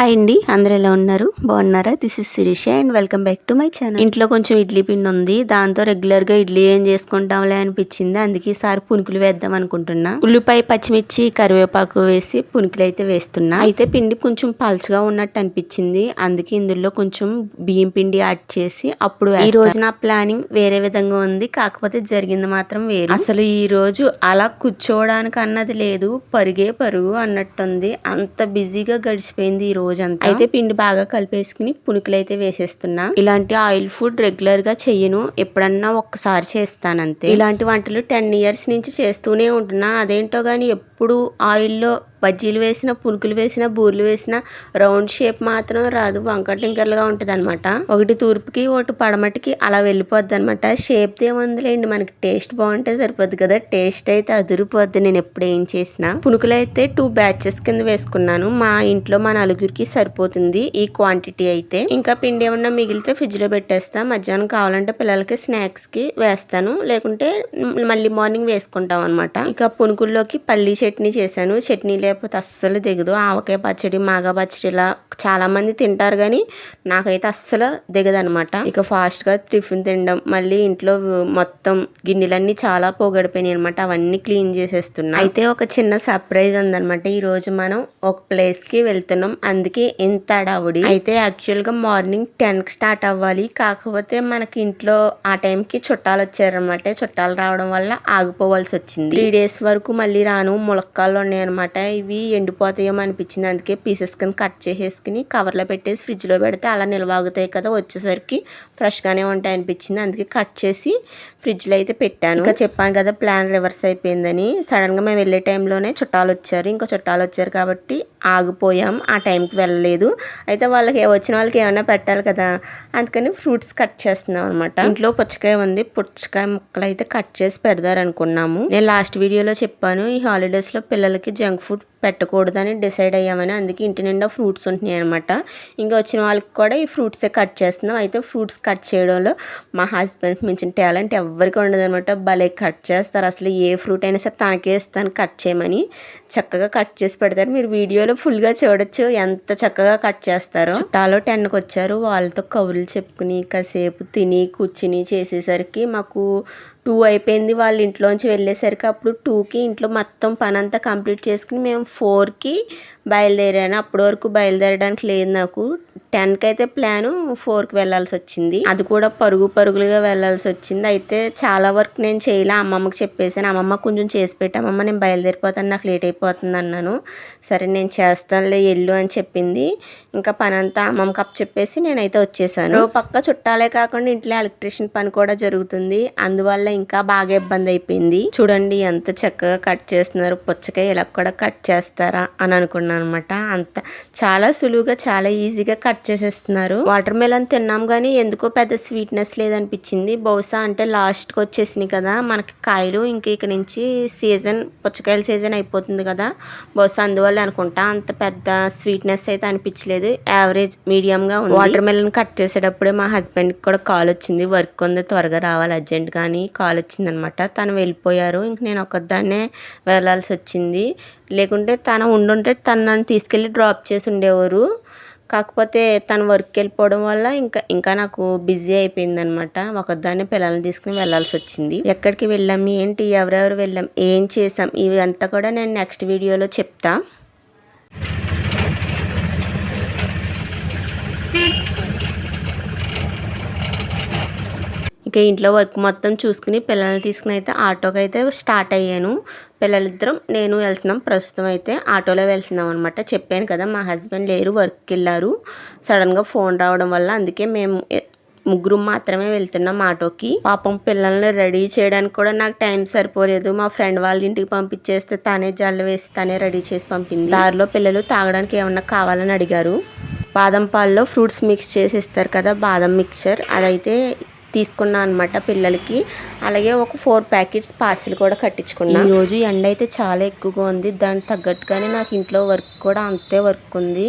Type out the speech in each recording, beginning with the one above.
Hi అండి అందరు ఎలా ఉన్నారు? బాగున్నారా? This is Shirisha and welcome back to my channel ఇంట్లో కొంచెం ఇడ్లీ పిండి ఉంది దాంతో రెగ్యులర్గా ఇడ్లీ ఏం చేసుకుంటాంలే అనిపించింది అందుకే ఈసారి పునుకులు వేద్దాం అనుకుంటున్నా. ఉల్లిపాయ పచ్చిమిర్చి కరివేపాకు వేసి పునుకులు అయితే వేస్తున్నా. అయితే పిండి కొంచెం పల్చగా ఉన్నట్టు అనిపించింది అందుకే ఇందులో కొంచెం బియ్యం పిండి యాడ్ చేసి అప్పుడు ఈ రోజు నా ప్లానింగ్ వేరే విధంగా ఉంది కాకపోతే జరిగింది మాత్రం వేరు. అసలు ఈ రోజు అలా కూర్చోవడానికి అన్నది లేదు పరుగే పరుగు అన్నట్టుంది. అంత బిజీగా గడిచిపోయింది ఈ రోజు. రోజంతా అయితే పిండి బాగా కలిపేసుకుని పునుకులు అయితే వేసేస్తున్నా. ఇలాంటి ఆయిల్ ఫుడ్ రెగ్యులర్గా చెయ్యను. ఎప్పుడన్నా ఒక్కసారి చేస్తాను అంతే ఇలాంటి వంటలు టెన్ ఇయర్స్ నుంచి చేస్తూనే ఉంటున్నా. అదేంటో కానీ ఎప్పుడు ఆయిల్లో బజ్జీలు వేసిన పునుకులు వేసిన బూర్లు వేసిన రౌండ్ షేప్ మాత్రం రాదు. వంకర టింకర్లుగా ఉంటుంది అనమాట ఒకటి తూర్పుకి ఒకటి పడమటికి అలా వెళ్ళిపోద్ది అనమాట షేప్ ఏముందిలేండి మనకి టేస్ట్ బాగుంటే సరిపోద్ది కదా. టేస్ట్ అయితే అదిరిపోద్ది. నేను ఎప్పుడు ఏం చేసినా. పునుకులు అయితే టూ బ్యాచెస్ కింద వేసుకున్నాను. మా ఇంట్లో మా నలుగురికి సరిపోతుంది ఈ క్వాంటిటీ అయితే. ఇంకా పిండి ఏమన్నా మిగిలితే ఫ్రిడ్జ్లో పెట్టేస్తా. మధ్యాహ్నం కావాలంటే పిల్లలకి స్నాక్స్కి వేస్తాను. లేకుంటే మళ్ళీ మార్నింగ్ వేసుకుంటాం అనమాట ఇంకా పునుకుల్లోకి పల్లీ చట్నీ చేశాను. చట్నీ లేకపోతే అస్సలు దిగదు ఆవకాయ పచ్చడి మాగా పచ్చడి ఇలా చాలా మంది తింటారు కానీ నాకైతే అస్సలు దిగదు అనమాట ఇక ఫాస్ట్గా టిఫిన్ తినడం మళ్ళీ ఇంట్లో మొత్తం గిన్నెలన్నీ చాలా పోగడిపోయినాయి అనమాట అవన్నీ క్లీన్ చేసేస్తున్నా. అయితే ఒక చిన్న సర్ప్రైజ్ ఉందనమాట ఈ రోజు మనం ఒక ప్లేస్కి వెళ్తున్నాం. అందుకే ఇంత అడావుడి అయితే యాక్చువల్గా మార్నింగ్ టెన్కి స్టార్ట్ అవ్వాలి. కాకపోతే మనకి ఇంట్లో ఆ టైంకి చుట్టాలు వచ్చారనమాట చుట్టాలు రావడం వల్ల ఆగిపోవాల్సి వచ్చింది. త్రీ డేస్ వరకు మళ్ళీ రాను. ములక్కాళ్ళు ఉన్నాయి అనమాట ఇవి ఎండిపోతాయేమో అనిపించింది. అందుకే పీసెస్ కింద కట్ చేసేసుకుని కవర్లో పెట్టేసి ఫ్రిడ్జ్లో పెడితే అలా నిల్వాగుతాయి కదా వచ్చేసరికి ఫ్రెష్గానే ఉంటాయి అనిపించింది. అందుకే కట్ చేసి ఫ్రిడ్జ్లో అయితే పెట్టాను. ఇంకా చెప్పాను కదా ప్లాన్ రివర్స్ అయిపోయిందని. సడన్గా మేము వెళ్ళే టైంలోనే చుట్టాలు వచ్చారు. ఇంకా చుట్టాలు వచ్చారు కాబట్టి ఆగిపోయాం. ఆ టైంకి వెళ్ళలేదు. అయితే వాళ్ళకి వచ్చిన వాళ్ళకి ఏమైనా పెట్టాలి కదా అందుకని ఫ్రూట్స్ కట్ చేస్తున్నాం అనమాట ఇంట్లో పుచ్చకాయ ఉంది. పుచ్చకాయ ముక్కలు అయితే కట్ చేసి పెడదారు అనుకున్నాము నేను లాస్ట్ వీడియోలో చెప్పాను ఈ హాలిడేస్లో పిల్లలకి జంక్ ఫుడ్ పెట్టకూడదని డిసైడ్ అయ్యామని అందుకే ఇంటి నిండా ఫ్రూట్స్ ఉంటున్నాయి అనమాట ఇంకా వచ్చిన వాళ్ళకి కూడా ఈ ఫ్రూట్సే కట్ చేస్తున్నాం. అయితే ఫ్రూట్స్ కట్ చేయడంలో మా హస్బెండ్కి మించిన టాలెంట్ ఎవరికి ఉండదనమాట భలే కట్ చేస్తారు. అసలు ఏ ఫ్రూట్ అయినా సరే తనకే ఇస్తాను కట్ చేయమని చక్కగా కట్ చేసి పెడతారు. మీరు వీడియోలో ఫుల్గా చూడొచ్చు ఎంత చక్కగా కట్ చేస్తారో. చుట్టాలో టెన్కి వచ్చారు. వాళ్ళతో కవులు చెప్పుకుని కాసేపు తిని కూర్చుని చేసేసరికి మాకు టూ అయిపోయింది వాళ్ళ ఇంట్లోంచి వెళ్ళేసరికి అప్పుడు టూకి ఇంట్లో మొత్తం పని అంతా కంప్లీట్ చేసుకుని మేము ఫోర్కి బయలుదేరాను. అప్పటి వరకు బయలుదేరడానికి లేదు నాకు. టెన్కి అయితే ప్లాను ఫోర్కి వెళ్ళాల్సి వచ్చింది అది కూడా పరుగు పరుగులుగా వెళ్ళాల్సి వచ్చింది అయితే చాలా వర్క్ నేను చేయలే. అమ్మమ్మకి చెప్పేసాను అమ్మమ్మ కొంచెం చేసి పెట్టామమ్మ నేను బయలుదేరిపోతాను. నాకు లేట్ అయిపోతుంది అన్నాను. సరే నేను చేస్తానులే ఎల్లు అని చెప్పింది. ఇంకా పని అంతా అమ్మమ్మకి అప్ చెప్పేసి నేనైతే వచ్చేసాను. పక్క చుట్టాలే కాకుండా ఇంట్లో ఎలక్ట్రీషియన్ పని కూడా జరుగుతుంది. అందువల్ల ఇంకా బాగా ఇబ్బంది అయిపోయింది. చూడండి ఎంత చక్కగా కట్ చేస్తున్నారు. పుచ్చకాయ ఇలా కూడా కట్ చేస్తారా అని అనుకున్నాను అనమాట అంత చాలా సులువుగా చాలా ఈజీగా కట్ చేసేస్తున్నారు. వాటర్ మెలన్ తిన్నాం కానీ ఎందుకో పెద్ద స్వీట్నెస్ లేదనిపించింది. బహుశా అంటే లాస్ట్కి వచ్చేసినాయి కదా. మనకి కాయలు ఇంక ఇక్కడ నుంచి సీజన్ పుచ్చకాయల సీజన్ అయిపోతుంది కదా. బహుశా అందువల్ల అనుకుంటా అంత పెద్ద స్వీట్నెస్ అయితే అనిపించలేదు. యావరేజ్ మీడియంగా ఉంది. వాటర్ మెలన్ కట్ చేసేటప్పుడే మా హస్బెండ్కి కూడా కాల్ వచ్చింది. వర్క్ ఉంది త్వరగా రావాలి అర్జెంట్ కానీ కాల్ వచ్చిందనమాట. తను వెళ్ళిపోయారు. ఇంక నేను ఒకదాన్నే వెళ్ళాల్సి వచ్చింది. లేకుంటే తను ఉండుంటే తను నన్ను తీసుకెళ్ళి డ్రాప్ చేసి ఉండేవారు. కాకపోతే తను వర్క్కి వెళ్ళిపోవడం వల్ల ఇంకా ఇంకా నాకు బిజీ అయిపోయింది అనమాట ఒకదాన్ని పిల్లల్ని తీసుకుని వెళ్ళాల్సి వచ్చింది. ఎక్కడికి వెళ్ళాం? ఏంటి? ఎవరెవరు వెళ్ళాం? ఏం చేసాం ఇవి అంతా కూడా నేను నెక్స్ట్ వీడియోలో చెప్తా. ఇంకా ఇంట్లో వర్క్ మొత్తం చూసుకుని పిల్లల్ని తీసుకుని అయితే ఆటోకి అయితే స్టార్ట్ అయ్యాను. పిల్లలిద్దరం నేను వెళ్తున్నాం. ప్రస్తుతం అయితే ఆటోలో వెళ్తున్నాం అనమాట చెప్పాను కదా మా హస్బెండ్ లేరు వర్క్కి వెళ్ళారు. సడన్గా ఫోన్ రావడం వల్ల అందుకే మేము ముగ్గురు మాత్రమే వెళ్తున్నాం ఆటోకి. పాపం పిల్లల్ని రెడీ చేయడానికి కూడా నాకు టైం సరిపోలేదు. మా ఫ్రెండ్ వాళ్ళ ఇంటికి పంపించేస్తే తానే జల్లు వేసి తానే రెడీ చేసి పంపింది. దారిలో పిల్లలు తాగడానికి ఏమన్నా కావాలని అడిగారు. బాదం పాల్లో ఫ్రూట్స్ మిక్స్ చేసి ఇస్తారు కదా బాదం మిక్చర్. అదైతే తీసుకున్నా అనమాట పిల్లలకి. అలాగే ఒక ఫోర్ ప్యాకెట్స్ పార్సిల్ కూడా కట్టించుకున్నా. ఈరోజు రోజు ఎండ అయితే చాలా ఎక్కువగా ఉంది. దానికి తగ్గట్టుగానే నాకు ఇంట్లో వర్క్ కూడా అంతే వర్క్ ఉంది.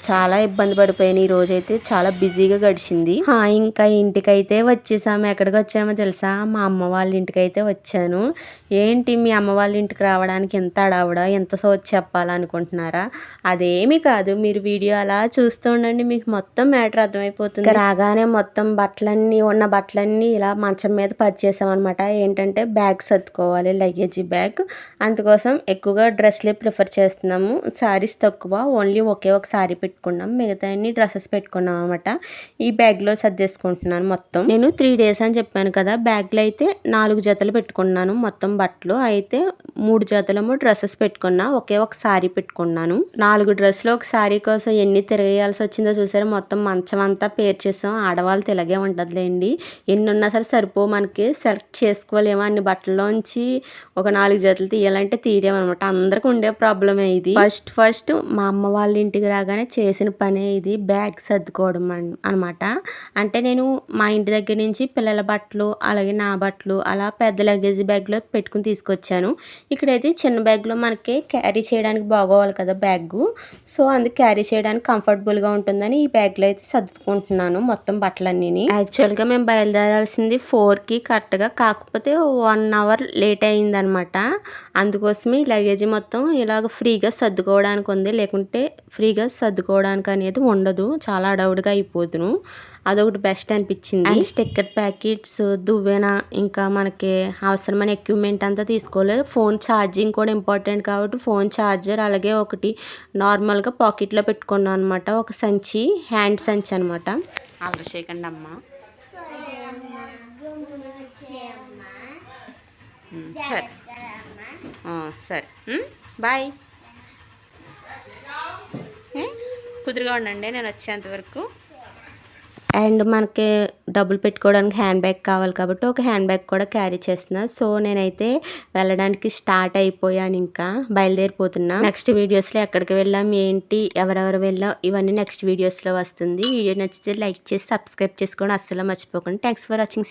చాలా ఇబ్బంది పడిపోయాను. ఈ రోజు అయితే చాలా బిజీగా గడిచింది. ఆ, ఇంకా ఇంటికైతే వచ్చేసాము. ఎక్కడికి వచ్చామో తెలుసా? మా అమ్మ వాళ్ళ ఇంటికైతే వచ్చాను. ఏంటి మీ అమ్మ వాళ్ళ ఇంటికి రావడానికి ఎంత అడావుడా ఎంత సోచ్ చెప్పాలనుకుంటున్నారా? అదేమి కాదు. మీరు వీడియో అలా చూస్తూ ఉండండి. మీకు మొత్తం మ్యాటర్ అర్థమైపోతుంది. రాగానే మొత్తం బట్టలన్నీ ఉన్న బట్టలన్నీ ఇలా మంచం మీద పరిచేసామన్నమాట ఏంటంటే బ్యాగ్ సర్దుకోవాలి. Luggage bag. అందుకోసం ఎక్కువగా డ్రెస్లే ప్రిఫర్ చేస్తున్నాము. శారీస్ తక్కువ. ఓన్లీ ఒకే ఒక శారీ పెట్టుకున్నాం. మిగతా అన్ని డ్రెస్సెస్ పెట్టుకున్నాం అనమాట ఈ బ్యాగ్లో సర్దేసుకుంటున్నాను మొత్తం. నేను త్రీ డేస్ అని చెప్పాను కదా బ్యాగ్లో అయితే నాలుగు జతలు పెట్టుకున్నాను మొత్తం బట్టలు. అయితే మూడు జతలేమో డ్రెస్సెస్ పెట్టుకున్నా ఒకే ఒక సారీ పెట్టుకున్నాను. నాలుగు డ్రెస్సులు ఒక సారీ కోసం ఎన్ని తిరగేయాల్సి వచ్చిందో చూసారు మొత్తం మంచం అంతా పేర్చేసాం ఆడవాళ్ళు ఇలాగే ఉంటుందిలేండి. ఎన్ని ఉన్నా సరే సరిపో మనకి. సెలెక్ట్ చేసుకోలేమో అన్ని బట్టల్లోంచి. ఒక నాలుగు జతలు తీయాలంటే తీయలేమన్నమాట అందరికి ఉండే ప్రాబ్లమే ఇది. ఫస్ట్ ఫస్ట్ మా అమ్మ వాళ్ళ ఇంటికి రాగానే చేసిన పనే ఇది. బ్యాగ్ సర్దుకోవడం అనమాట. అంటే నేను మా ఇంటి దగ్గర నుంచి పిల్లల బట్టలు అలాగే నా బట్టలు అలా పెద్ద లగేజ్ బ్యాగ్లో పెట్టుకుని తీసుకొచ్చాను. ఇక్కడైతే చిన్న బ్యాగ్లో మనకి క్యారీ చేయడానికి బాగోవాలి కదా బ్యాగ్ సో అందుకు క్యారీ చేయడానికి కంఫర్టబుల్గా ఉంటుందని ఈ బ్యాగ్లో అయితే సర్దుకుంటున్నాను మొత్తం బట్టలన్నీ యాక్చువల్గా మేము బయలుదేరాల్సింది ఫోర్కి కరెక్ట్గా కాకపోతే వన్ అవర్ లేట్ అయిందనమాట. అందుకోసమే ఈ లగేజ్ మొత్తం ఇలాగ ఫ్రీగా సర్దుకోవడానికి ఉంది. లేకుంటే ఫ్రీగా సర్దుకో సర్దుకోవడానికి అనేది ఉండదు. చాలా అడవుడుగా అయిపోతును. అదొకటి బెస్ట్ అనిపించింది. అండ్ స్టిక్కర్ ప్యాకెట్స్ దువ్వెన ఇంకా మనకి అవసరమైన ఎక్విప్మెంట్ అంతా తీసుకోలేదు ఫోన్ ఛార్జింగ్ కూడా ఇంపార్టెంట్ కాబట్టి ఫోన్ ఛార్జర్ అలాగే ఒకటి నార్మల్గా పాకెట్లో పెట్టుకున్నాను అనమాట ఒక సంచి హ్యాండ్ సంచి అనమాట చేయకండి అమ్మ సరే. ఆ, సరే. బాయ్. కుదురుగా ఉండండి నేను వచ్చేంత వరకు. అండ్ మనకి డబ్బులు పెట్టుకోవడానికి హ్యాండ్ బ్యాగ్ కావాలి కాబట్టి ఒక హ్యాండ్ బ్యాగ్ కూడా క్యారీ చేస్తున్నా. సో నేనైతే వెళ్ళడానికి స్టార్ట్ అయిపోయాను ఇంకా బయలుదేరిపోతున్నా. నెక్స్ట్ వీడియోస్లో ఎక్కడికి వెళ్ళాం ఏంటి ఎవరెవరు వెళ్ళాం ఇవన్నీ నెక్స్ట్ వీడియోస్లో వస్తుంది. వీడియో నచ్చితే లైక్ చేసి సబ్స్క్రైబ్ చేసుకోవడం అస్సలు మర్చిపోకండి. Thanks for watching